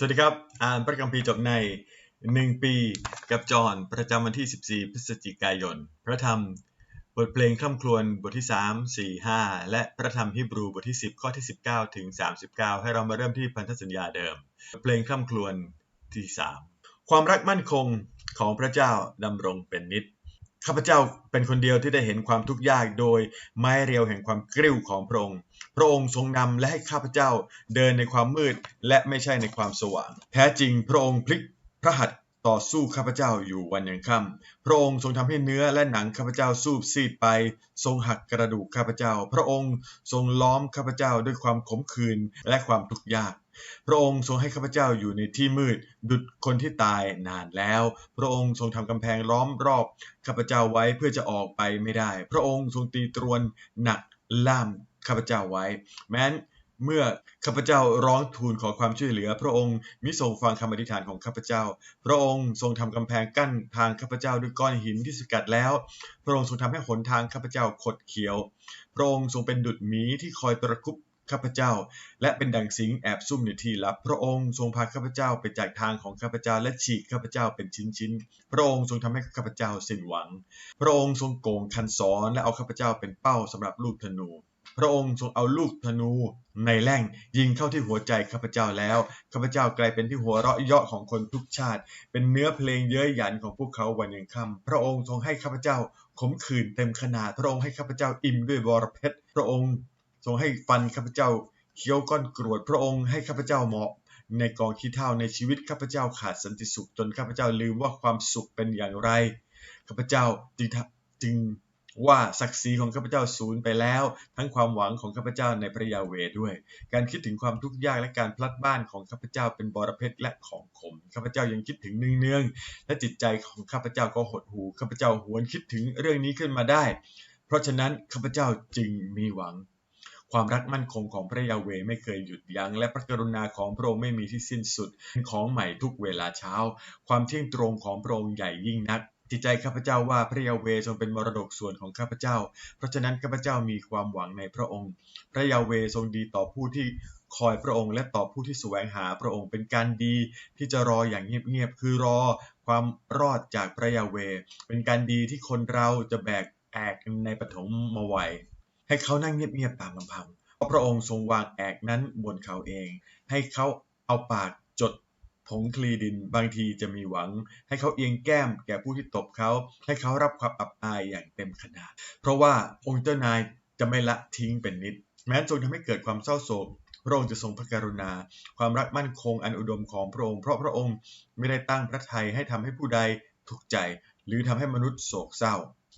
สวัสดีครับ อ่านพระคัมภีร์จบใน 1 ปีกับจอห์นประจำวันที่ 14 พฤศจิกายน พระธรรมบทเพลงคร่ำครวญบทที่ 3 4 5 และพระธรรมฮิบรูบทที่ 10 ข้อที่ 19 ถึง 39 ให้เรามาเริ่มที่พันธสัญญาเดิม เพลงคร่ำครวญที่ 3 ความรักมั่นคงของพระเจ้าดำรงเป็นนิจข้าพเจ้าเป็นคนเดียวที่ได้เห็นความทุกข์ยากโดยไม้เรียวแห่งความกริ้วของพระองค์ พระองค์ทรงนำและให้ข้าพเจ้าเดินในความมืดและไม่ใช่ในความสว่าง แท้จริงพระองค์พลิกพระหัตถ์ต่อสู้ข้าพเจ้าอยู่วันยังค่ำ พระองค์ทรงทำให้เนื้อและหนังข้าพเจ้าสูบซีดไป ทรงหักกระดูกข้าพเจ้า พระองค์ทรงล้อมข้าพเจ้าด้วยความขมขื่นและความทุกข์ยาก พระองค์ทรงให้ข้าพเจ้าอยู่ในที่มืด ดุจคนที่ตายนานแล้ว พระองค์ทรงทำกำแพงล้อมรอบข้าพเจ้าไว้เพื่อจะออกไปไม่ได้ พระองค์ทรงตีตรวนหนัก ล่ามข้าพเจ้าไว้ แม้นเมื่อข้าพเจ้าร้องทูลขอความช่วยเหลือ พระองค์มิทรงฟังคำอธิษฐานของข้าพเจ้า พระองค์ทรงทำกำแพงกั้นทางข้าพเจ้าด้วยก้อนหินที่สกัดแล้ว พระองค์ทรงทำให้หนทางข้าพเจ้าขดเขียว พระองค์ทรงเป็นดุจหมีที่คอยตระคุบ ข้าพเจ้า และเป็นดังสิงแอบซุ่มในที่ลับ พระองค์ทรงพาข้าพเจ้าไปจากทางของข้าพเจ้าและฉีกข้าพเจ้าเป็นชิ้นๆ พระองค์ทรงทำให้ข้าพเจ้าสิ้นหวัง พระองค์ทรงโกงคันศรและเอาข้าพเจ้าเป็นเป้าสำหรับลูกธนู พระองค์ทรงเอาลูกธนูในแล่งยิงเข้าที่หัวใจข้าพเจ้าแล้ว ข้าพเจ้ากลายเป็นที่หัวเราะเยาะของคนทุกชาติ เป็นเนื้อเพลงเย้ยหยันของพวกเขาวันยังค่ำพระองค์ทรงให้ข้าพเจ้าขมขื่นเต็มขนาด พระองค์ให้ข้าพเจ้าอิ่มด้วยบรเพชร พระองค์ ทรงให้ฟันข้าพเจ้าเคี้ยวก้อนกรวดพระองค์ให้ข้าพเจ้าเหมาะในกองขี้เถ้าในชีวิตข้าพเจ้าขาดสันติสุขจนข้าพเจ้าลืมว่าความสุขเป็นอย่างไรข้าพเจ้าจึงจึงว่าศักดิ์ศรีของข้าพเจ้าสูญไปแล้ว ทั้งความหวังของข้าพเจ้าในพระยาเวด้วย การคิดถึงความทุกข์ยากและการพลัดบ้านของข้าพเจ้าเป็นบรเพชรและของขมข้าพเจ้ายังคิดถึงเนืองๆและจิตใจของข้าพเจ้าก็หดหู่ข้าพเจ้าหวนคิดถึงเรื่องนี้ขึ้นมาได้ เพราะฉะนั้นข้าพเจ้าจึงมีหวัง ความรักมั่นคงของพระยาเวไม่เคยหยุดยัง้ง และพระกรุณาของพระองค์ไม่มีที่สิ้นสุด ของใหม่ทุกเวลาเช้า ความเที่ยงตรงของพระองค์ใหญ่ยิ่งนักจิตใจข้าพเจ้าว่าพระยาเวทรงเป็นมรดกส่วนของข้าพเจ้า เพราะฉะนั้นข้าพเจ้ามีความหวังในพระองค์ พระยาเวทรงดีต่อผู้ที่คอยพระองค์ และต่อผู้ที่แสวงหาพระองค์เป็นการดีที่จะรออย่างเงียบๆคือรอความรอดจากพระยาเว เป็นการดีที่คนเราจะแบกแอกในปฐมมาวัย ให้เขานั่งเงียบๆตามลำพังเพราะพระองค์ทรงวางแอกนั้นบนเขาเอง ให้เขาเอาปากจดผงคลีดินบางทีจะมีหวัง ให้เขาเอียงแก้มแก่ผู้ที่ตบเขา ให้เขารับความอับอายอย่างเต็มขนาด เพราะว่าองค์เจ้านายจะไม่ละทิ้งเป็นนิด แม้ทรงทำให้เกิดความเศร้าโศกพระองค์จะทรงพระกรุณา ความรักมั่นคงอันอุดมของพระองค์เพราะพระองค์ไม่ได้ตั้งพระทัยให้ทำให้ผู้ใดทุกข์ใจ หรือทำให้มนุษย์โศกเศร้า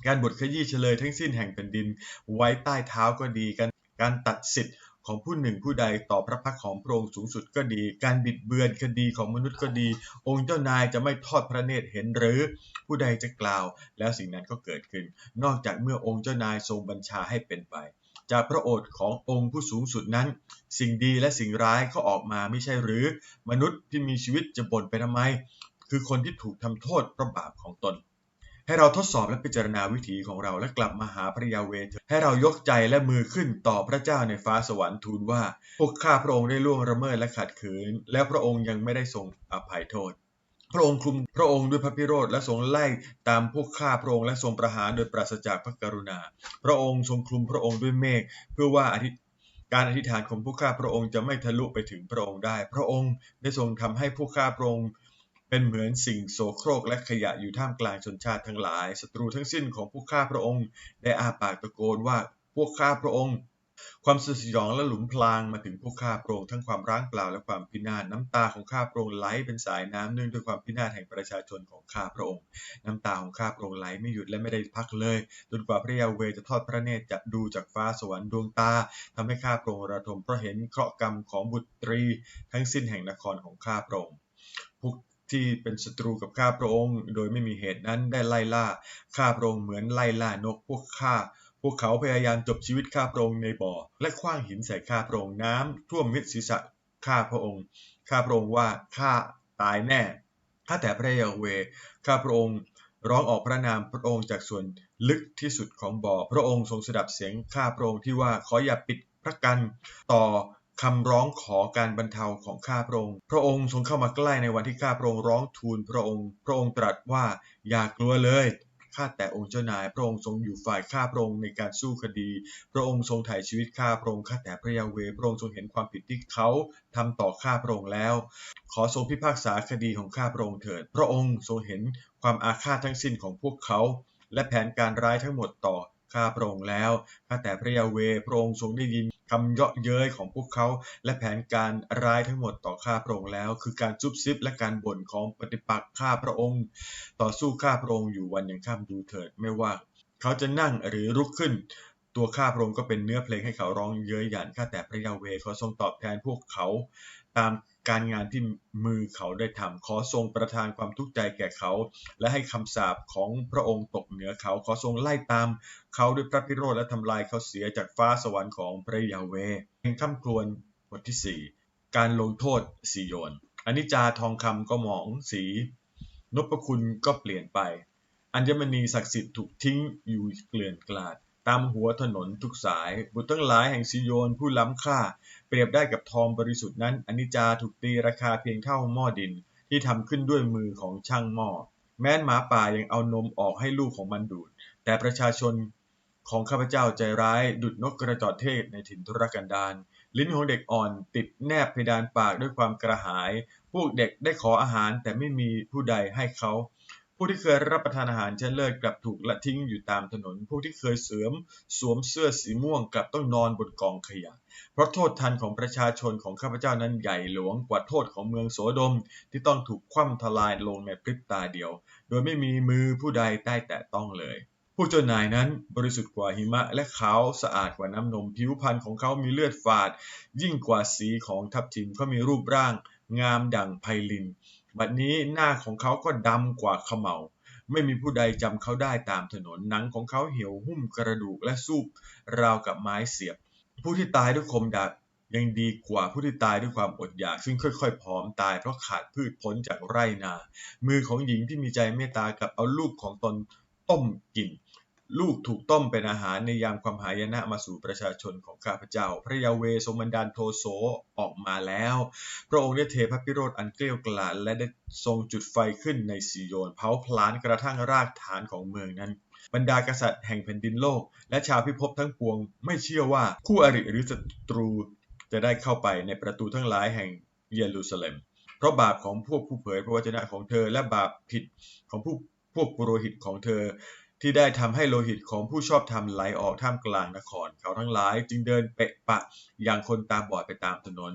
การบดขยี้เฉลยทั้งสิ้นแห่งแผ่นดิน ไว้ใต้เท้าก็ดีการการตัดสิทธิ์ของผู้หนึ่งผู้ใดต่อพระพักของพระองค์สูงสุดก็ดี การบิดเบือนคดีของมนุษย์ก็ดี องค์เจ้านายจะไม่ทอดพระเนตรเห็นหรือ ผู้ใดจะกล่าว แล้วสิ่งนั้นก็เกิดขึ้น นอกจากเมื่อองค์เจ้านายทรงบัญชาให้เป็นไป จากพระโอษฐ์ขององค์ผู้สูงสุดนั้น สิ่งดีและสิ่งร้ายก็ออกมาไม่ใช่หรือ มนุษย์ที่มีชีวิตจะบ่นไปทำไม คือคนที่ถูกทำโทษเพราะบาปของตน ให้เราทดสอบและพิจารณาวิถีของเราและกลับมาหาพระยาเวเถิดให้เรายกใจและมือขึ้นต่อพระเจ้าในฟ้าสวรรค์ทูลว่า พวกข้าพระองค์ได้ล่วงละเมิดและขัดขืน และพระองค์ยังไม่ได้ทรงอภัยโทษ พระองค์คลุมพระองค์ด้วยพระพิโรธและทรงไล่ตามพวกข้าพระองค์และทรงประหารโดยปราศจากพระกรุณา พระองค์ทรงคลุมพระองค์ด้วยเมฆเพื่อว่าอธิการอธิษฐานของพวกข้าพระองค์จะไม่ทะลุไปถึงพระองค์ได้ พระองค์ได้ทรงทำให้พวกข้าพระองค์ เป็นเหมือนสิ่งโสโครกและขยะอยู่ท่ามกลางชนชาติทั้งหลาย ศัตรูทั้งสิ้นของพวกข้าพระองค์ ได้อาปากตะโกนว่าพวกข้าพระองค์ ความสุดสยองและหลุมพรางมาถึงพวกข้าพระองค์ทั้งความร้างเปล่าและความพินาศน้ำตาของข้าพระองค์ไหลเป็นสายน้ำเนื่องด้วยความพินาศแห่งประชาชนของข้าพระองค์ น้ำตาของข้าพระองค์ไหลไม่หยุดและไม่ได้พักเลย จนกว่าพระยาเวจะทอดพระเนตรจะดูจากฟ้าสวรรค์ดวงตาทำให้ข้าพระองค์ระทมเพราะเห็นเคราะห์กรรมของบุตรี ทั้งสิ้นแห่งนครของข้าพระองค์พวก ที่เป็นศัตรูกับข้าพระองค์ โดยไม่มีเหตุนั้นได้ไล่ล่าข้าพระองค์เหมือนไล่ล่านกพวกข้าพวกเขาพยายามจบชีวิตข้าพระองค์ในบ่อ และขว้างหินใส่ข้าพระองค์น้ำท่วมมิดศีรษะข้าพระองค์ข้าพระองค์ว่าข้าตายแน่ข้าแต่พระยาเวข้าพระองค์ร้องออกพระนามพระองค์จากส่วนลึกที่สุดของบ่อ พระองค์ทรงสดับเสียงข้าพระองค์ที่ว่าขออย่าปิดพระกันต่อ คำร้องขอการบรรเทาของข้าพระองค์ พระองค์ทรงเข้ามาใกล้ในวันที่ข้าพระองค์ร้องทูลพระองค์ พระองค์ตรัสว่าอย่ากลัวเลยข้าแต่องค์เจ้านาย พระองค์ทรงอยู่ฝ่ายข้าพระองค์ในการสู้คดี พระองค์ทรงไถ่ชีวิตข้าพระองค์ข้าแต่พระยาเวพระองค์ทรงเห็นความผิดที่เขาทำต่อข้าพระองค์แล้ว ขอทรงพิพากษาคดีของข้าพระองค์เถิด พระองค์ทรงเห็นความอาฆาตทั้งสิ้นของพวกเขา และแผนการร้ายทั้งหมดต่อ ข้าพระองค์แล้วข้าแต่พระยาเวพระองค์ทรงได้ยินคำเยาะเย้ยของพวกเขา และแผนการร้ายทั้งหมดต่อข้าพระองค์แล้ว คือการซุบซิบและการบ่นของปฏิปักษ์ข้าพระองค์ ต่อสู้ข้าพระองค์อยู่วันยังค่ำดูเถิดไม่ว่าเขาจะนั่งหรือลุกขึ้น ตัวข้าพระองค์ก็เป็นเนื้อเพลงให้เขาร้องเย้ยหยันข้าแต่พระยาเวขอทรงตอบแทนพวกเขา ตามการงานที่มือเขาได้ทำขอทรงประทานความทุกข์ใจแก่เขา และให้คำสาปของพระองค์ตกเหนือเขา ขอทรงไล่ตามเขาด้วยพระพิโรธและทำลายเขาเสียจากฟ้าสวรรค์ของพระยาเวห์เพลงค่ำครวญบทที่ 4 การลงโทษสิโยนอนิจจาทองคำก็หมองสีนพคุณก็เปลี่ยนไป อัญมณีศักดิ์สิทธิ์ถูกทิ้งอยู่เกลื่อนกลาด ตามหัวถนนทุกสาย บุตรทั้งหลายแห่งซิโยนผู้ล้ำค่า เปรียบได้กับทองบริสุทธิ์นั้นอนิจจาถูกตีราคาเพียงเท่าหม้อดินที่ทำขึ้นด้วยมือของช่างหม้อแม้นหมาป่ายังเอานมออกให้ลูกของมันดูด แต่ประชาชนของข้าพเจ้าใจร้ายดุดนกกระจอกเทศในถิ่นทุรกันดารลิ้นของเด็กอ่อนติดแนบเพดานปากด้วยความกระหาย พวกเด็กได้ขออาหารแต่ไม่มีผู้ใดให้เขา ผู้ที่เคยรับประทานอาหารชั้นเลิศกลับถูกละทิ้งอยู่ตามถนน ผู้ที่เคยเสริมสวมเสื้อสีม่วงกลับต้องนอนบนกองขยะ เพราะโทษทันของประชาชนของข้าพเจ้านั้นใหญ่หลวงกว่าโทษของเมืองโสโดมที่ต้องถูกคว่ำทลายลงในพริบตาเดียว โดยไม่มีมือผู้ใดได้แตะต้องเลยผู้เจ้านายนั้นบริสุทธิ์กว่าหิมะและขาวสะอาดกว่าน้ำนมผิวพรรณของเขามีเลือดฝาด ยิ่งกว่าสีของทับทิมเขามีรูปร่าง งามดั่งไพลิน บัดนี้หน้าของเขาก็ดำกว่าขมเหลาไม่มีผู้ใดจำเขาได้ตามถนน หนังของเขาเหี่ยวหุ้มกระดูกและสูบราวกับไม้เสียบ ผู้ที่ตายด้วยคมดาบยังดีกว่าผู้ที่ตายด้วยความอดอยาก ซึ่งค่อยๆผอมตายเพราะขาดพืชผลจากไร่นา มือของหญิงที่มีใจเมตตากับเอาลูกของตนต้มกิน ลูกถูกต้มเป็นอาหารในยามความหายนะมาสู่ประชาชนของข้าพเจ้า พระยาเวทรงบันดาลโทโสออกมาแล้ว พระองค์ได้เทพระพิโรธอันเกลี้ยวกล่อมและได้ทรงจุดไฟขึ้นในซีโยน เผาพลานกระทั่งรากฐานของเมืองนั้น บรรดากษัตริย์แห่งแผ่นดินโลก และชาวพิภพทั้งปวง ไม่เชื่อว่าคู่อริหรือศัตรูจะได้เข้าไปในประตูทั้งหลายแห่งเยรูซาเล็ม เพราะบาปของพวกผู้เผยพระวจนะของเธอและบาปผิดของผู้พวกปุโรหิตของเธอ ที่ได้ทำให้โลหิตของผู้ชอบธรรมไหลออกท่ามกลางนคร เขาทั้งหลายจึงเดินเปะปะอย่างคนตาบอดไปตามถนน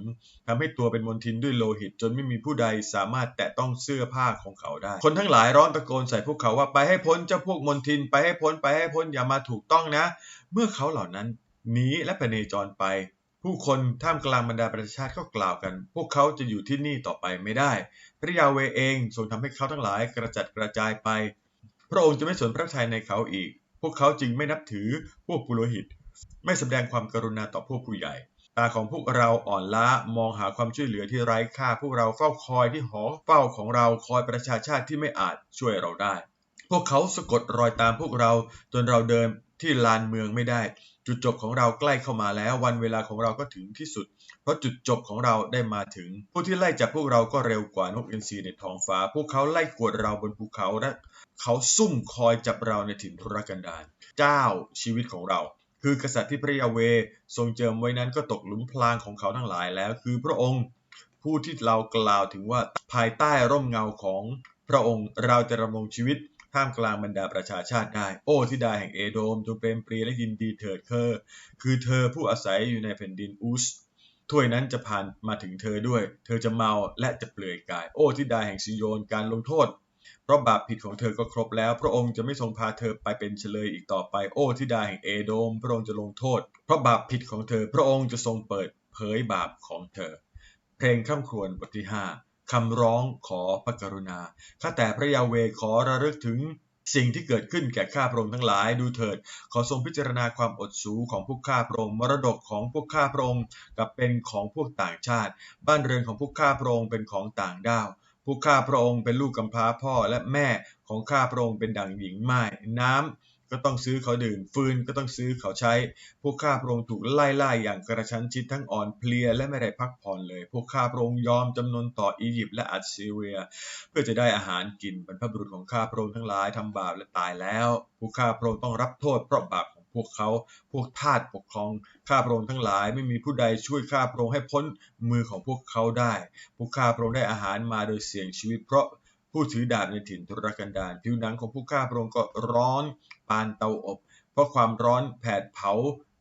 ทำให้ตัวเป็นมลทินด้วยโลหิตจนไม่มีผู้ใดสามารถแตะต้องเสื้อผ้าของเขาได้ คนทั้งหลายร้องตะโกนใส่พวกเขาว่าไปให้พ้นเจ้าพวกมลทินไปให้พ้นไปให้พ้นอย่ามาถูกต้องนะ เมื่อเขาเหล่านั้นหนีและไปเนจรไป ผู้คนท่ามกลางบรรดาประชาชาติก็กล่าวกัน พวกเขาจะอยู่ที่นี่ต่อไปไม่ได้ พระยาเวเองทรงทำให้เขาทั้งหลายกระจัดกระจายไป ระองค์จะไม่สนพระทัยในเขาอีก พวกเขาจึงไม่นับถือพวกปุโรหิต ไม่แสดงความกรุณาต่อพวกผู้ใหญ่ ตาของพวกเราอ่อนล้ามองหาความช่วยเหลือที่ไร้ค่า พวกเราเฝ้าคอยที่หอเฝ้าของเราคอยประชาชาติที่ไม่อาจช่วยเราได้ พวกเขาสะกดรอยตามพวกเราจนเราเดินที่ลานเมืองไม่ได้ จุดจบของเราใกล้เข้ามาแล้ว วันเวลาของเราก็ถึงที่สุด เพราะจุดจบของเราได้มาถึง ผู้ที่ไล่จับพวกเราก็เร็วกว่านกอินทรีในท้องฟ้า พวกเขาไล่กวดเราบนภูเขาและเขาซุ่มคอยจับเราในถิ่นทุรกันดารเจ้าชีวิตของเรา คือกษัตริย์ที่พระยาเวทรงเจิมไว้นั้นก็ตกหลุมพรางของเขาทั้งหลายแล้ว คือพระองค์ ผู้ที่เรากล่าวถึงว่าภายใต้ร่มเงาของพระองค์เราจะดำรงชีวิต ท่ามกลางบรรดาประชาชาติได้ โอ้ทิดาแห่งเอโดมจงเปรมปรีและยินดีเถิดเคอคือเธอผู้อาศัยอยู่ในแผ่นดินอุสถ้วยนั้นจะผ่านมาถึงเธอด้วย เธอจะเมาและจะเปลือยกาย โอ้ทิดาแห่งซิโยนการลงโทษ เพราะบาปผิดของเธอก็ครบแล้ว พระองค์จะไม่ทรงพาเธอไปเป็นเฉลยอีกต่อไป โอ้ทิดาแห่งเอโดม พระองค์จะลงโทษ เพราะบาปผิดของเธอ พระองค์จะทรงเปิดเผยบาปของเธอ เพลงข้ามครวญบทที่ห้า คำร้องขอพระกรุณา ข้าแต่พระยาเวขอระลึกถึงสิ่งที่เกิดขึ้นแก่ข้าพระองค์ทั้งหลายดูเถิด ขอทรงพิจารณาความอดสูของพวกข้าพระองค์มรดกของพวกข้าพระองค์กับเป็นของพวกต่างชาติ บ้านเรือนของพวกข้าพระองค์เป็นของต่างด้าวพวกข้าพระองค์เป็นลูกกำพร้าพ่อและแม่ของข้าพระองค์เป็นดั่งหญิงไม้น้ำ ก็ต้องซื้อเขาดื่มฟืนก็ต้องซื้อเขาใช้ พวกข้าพระองค์ถูกไล่ล่าอย่างกระชั้นชิดทั้งอ่อนเพลียและไม่ได้พักผ่อนเลย พวกข้าพระองค์ยอมจำนนต่ออียิปต์และอัสซีเรีย เพื่อจะได้อาหารกินบรรพบุรุษของข้าพระองค์ทั้งหลายทำบาปและตายแล้ว พวกข้าพระองค์ต้องรับโทษเพราะบาปของพวกเขาพวกทาสปกครองข้าพระองค์ทั้งหลายไม่มีผู้ใดช่วยข้าพระองค์ให้พ้นมือของพวกเขาได้ พวกข้าพระองค์ได้อาหารมาโดยเสี่ยงชีวิต เพราะผู้ถือดาบในถิ่นทุรกันดารผิวหนังของผู้ข้าพระองค์ก็ร้อนานเตาอบ เพราะความร้อนแผดเผา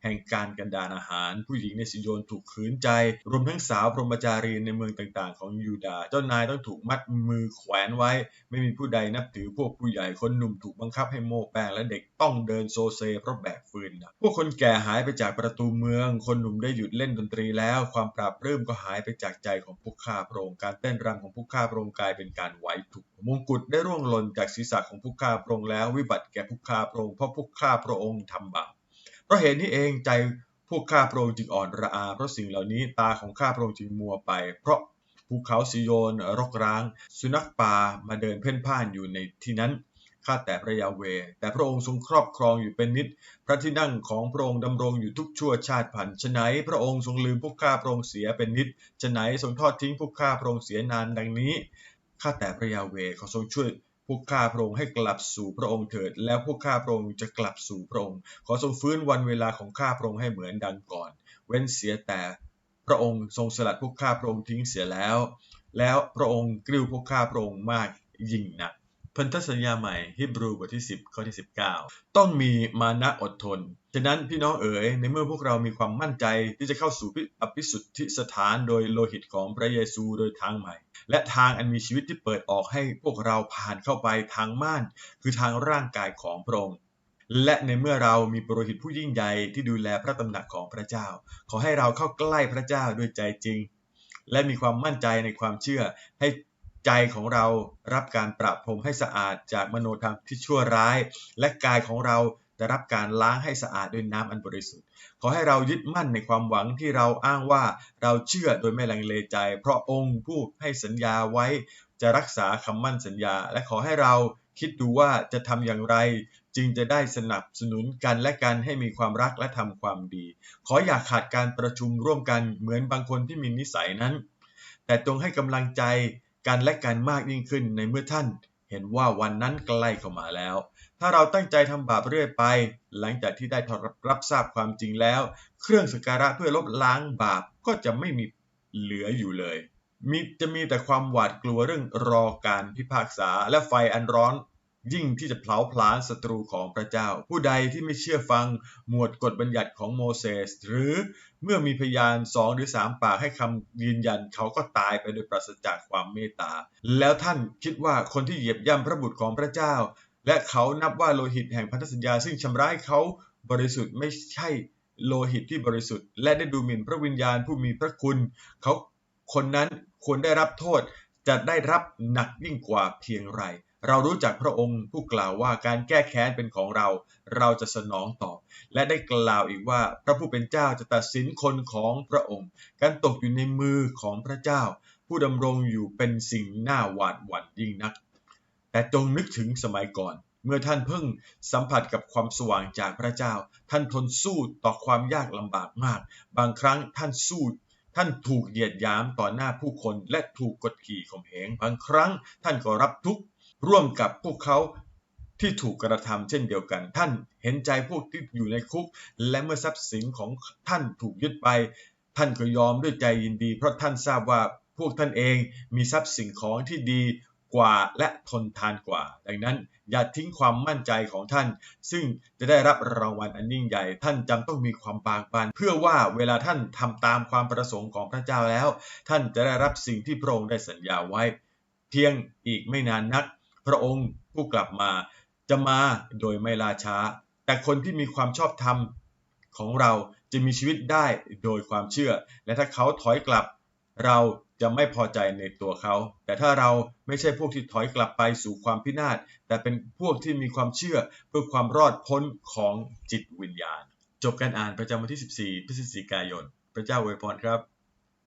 แห่งการกันดารอาหาร ผู้หญิงในสิโยนถูกขืนใจ รวมทั้งสาวพรหมจารีในเมืองต่างๆ ของยูดาเจ้านายต้องถูกมัดมือแขวนไว้ ไม่มีผู้ใดนับถือพวกผู้ใหญ่คนหนุ่มถูกบังคับให้โม้แป้งและเด็กต้องเดินโซเซเพราะแบกฟืนนักพวกคนแก่หายไปจากประตูเมือง คนหนุ่มได้หยุดเล่นดนตรีแล้ว ความปราบปลื้มก็หายไปจากใจของพวกข้าพระองค์การเต้นรำของพวกข้าพระองค์กลายเป็นการไหวทุกมงกุฎได้ร่วงหล่นจากศีรษะของพวกข้าพระองค์แล้ววิบัติแก่พวกข้าพระองค์เพราะพวกข้าพระองค์ทำบาป เพราะเหตุนี้เองใจพวกข้าพระองค์จึงอ่อนระอา เพราะสิ่งเหล่านี้ตาของข้าพระองค์จึงมัวไป เพราะภูเขาซิโยนรกร้าง สุนัขป่ามาเดินเพ่นพ่านอยู่ในที่นั้นข้าแต่พระยาเว แต่พระองค์ทรงครอบครองอยู่เป็นนิด พระที่นั่งของพระองค์ดำรงอยู่ทุกชั่วชาติพันธุ์ฉะไหนพระองค์ทรงลืมพวกข้าพระองค์เสียเป็นนิดฉะไหนทรงทอดทิ้งพวกข้าพระองค์เสียนานดังนี้ข้าแต่พระยาเวขอทรงช่วย พวกข้าพระองค์ให้กลับสู่พระองค์เถิด แล้วพวกข้าพระองค์จะกลับสู่พระองค์ ขอทรงฟื้นวันเวลาของข้าพระองค์ให้เหมือนดังก่อน เว้นเสียแต่พระองค์ทรงสลัดพวกข้าพระองค์ทิ้งเสียแล้ว แล้วพระองค์กลิ้วพวกข้าพระองค์มากยิ่งนัก พันธสัญญาใหม่ฮิบรูบทที่ 10 ข้อที่ 19 ต้องมีมานะอดทน ฉะนั้นพี่น้องเอ๋ยในเมื่อพวกเรามีความมั่นใจที่จะเข้าสู่อภิสุทธิสถานโดยโลหิตของพระเยซูโดยทางใหม่ และทางอันมีชีวิตที่เปิดออกให้พวกเราผ่านเข้าไปทางม่าน คือทางร่างกายของพระองค์และในเมื่อเรามีปรหิตผู้ยิ่งใหญ่ที่ดูแลพระตำหนักของพระเจ้า ขอให้เราเข้าใกล้พระเจ้าด้วยใจจริง และมีความมั่นใจในความเชื่อให้ ใจของเรารับการปรับพรมให้สะอาดจากมโนธรรมที่ชั่วร้าย และกายของเราจะรับการล้างให้สะอาดด้วยน้ำอันบริสุทธิ์ ขอให้เรายึดมั่นในความหวังที่เราอ้างว่าเราเชื่อโดยไม่ลังเลใจ เพราะองค์ผู้ให้สัญญาไว้จะรักษาคำมั่นสัญญา และขอให้เราคิดดูว่าจะทำอย่างไร จึงจะได้สนับสนุนกันและกันให้มีความรักและทำความดี ขออย่าขาดการประชุมร่วมกันเหมือนบางคนที่มีนิสัยนั้น แต่จงให้กำลังใจ กันและกันมากยิ่งขึ้นในเมื่อท่านเห็นว่าวันนั้นใกล้เข้ามาแล้ว ถ้าเราตั้งใจทำบาปเรื่อยไป หลังจากที่ได้รับทราบความจริงแล้ว เครื่องสักการะเพื่อลบล้างบาปก็จะไม่มีเหลืออยู่เลย มีจะมีแต่ความหวาดกลัวเรื่องรอการพิพากษาและไฟอันร้อน ยิ่งที่จะเผาผลาญศัตรูของพระเจ้า ผู้ใดที่ไม่เชื่อฟังหมวดกฎบัญญัติของโมเสส หรือเมื่อมีพยานสองหรือสามปากให้คำยืนยันเขาก็ตายไปโดยปราศจากความเมตตา แล้วท่านคิดว่าคนที่เหยียบย่ำพระบุตรของพระเจ้า และเขานับว่าโลหิตแห่งพันธสัญญา ซึ่งชำระเขาบริสุทธิ์ไม่ใช่โลหิตที่บริสุทธิ์ และได้ดูหมิ่นพระวิญญาณผู้มีพระคุณ เขาคนนั้นควรได้รับโทษจะได้รับหนักยิ่งกว่าเพียงไร เรารู้จักพระองค์ผู้กล่าวว่าการแก้แค้นเป็นของเรา เราจะสนองตอบ และได้กล่าวอีกว่าพระผู้เป็นเจ้าจะตัดสินคนของพระองค์ การตกอยู่ในมือของพระเจ้า ผู้ดำรงอยู่เป็นสิ่งน่าหวาดหวั่นยิ่งนัก แต่จงนึกถึงสมัยก่อน เมื่อท่านเพิ่งสัมผัสกับความสว่างจากพระเจ้า ท่านทนสู้ต่อความยากลำบากมาก บางครั้งท่านสู้ท่านถูกเหยียดหยามต่อหน้าผู้คนและถูกกดขี่ข่มเหงบางครั้ง ท่านก็รับทุกข์ ร่วมกับพวกเขาที่ถูกกระทำเช่นเดียวกัน ท่านเห็นใจพวกที่อยู่ในคุก และเมื่อทรัพย์สินของท่านถูกยึดไป ท่านก็ยอมด้วยใจยินดี เพราะท่านทราบว่าพวกท่านเองมีทรัพย์สินของที่ดีกว่าและทนทานกว่า ดังนั้นอย่าทิ้งความมั่นใจของท่าน ซึ่งจะได้รับรางวัลอันยิ่งใหญ่ ท่านจำต้องมีความบางบานเพื่อว่าเวลาท่านทำตามความประสงค์ของพระเจ้าแล้ว ท่านจะได้รับสิ่งที่พระองค์ได้สัญญาไว้ เพียงอีกไม่นานนัก พระองค์ผู้กลับมาจะมาโดยไม่ลาช้า แต่คนที่มีความชอบธรรมของเราจะมีชีวิตได้โดยความเชื่อ และถ้าเขาถอยกลับ เราจะไม่พอใจในตัวเขา แต่ถ้าเราไม่ใช่พวกที่ถอยกลับไปสู่ความพินาศ แต่เป็นพวกที่มีความเชื่อเพื่อความรอดพ้นของจิตวิญญาณ จบการอ่านประจำวันที่ 14 พฤศจิกายน พระเจ้าอวยพรครับ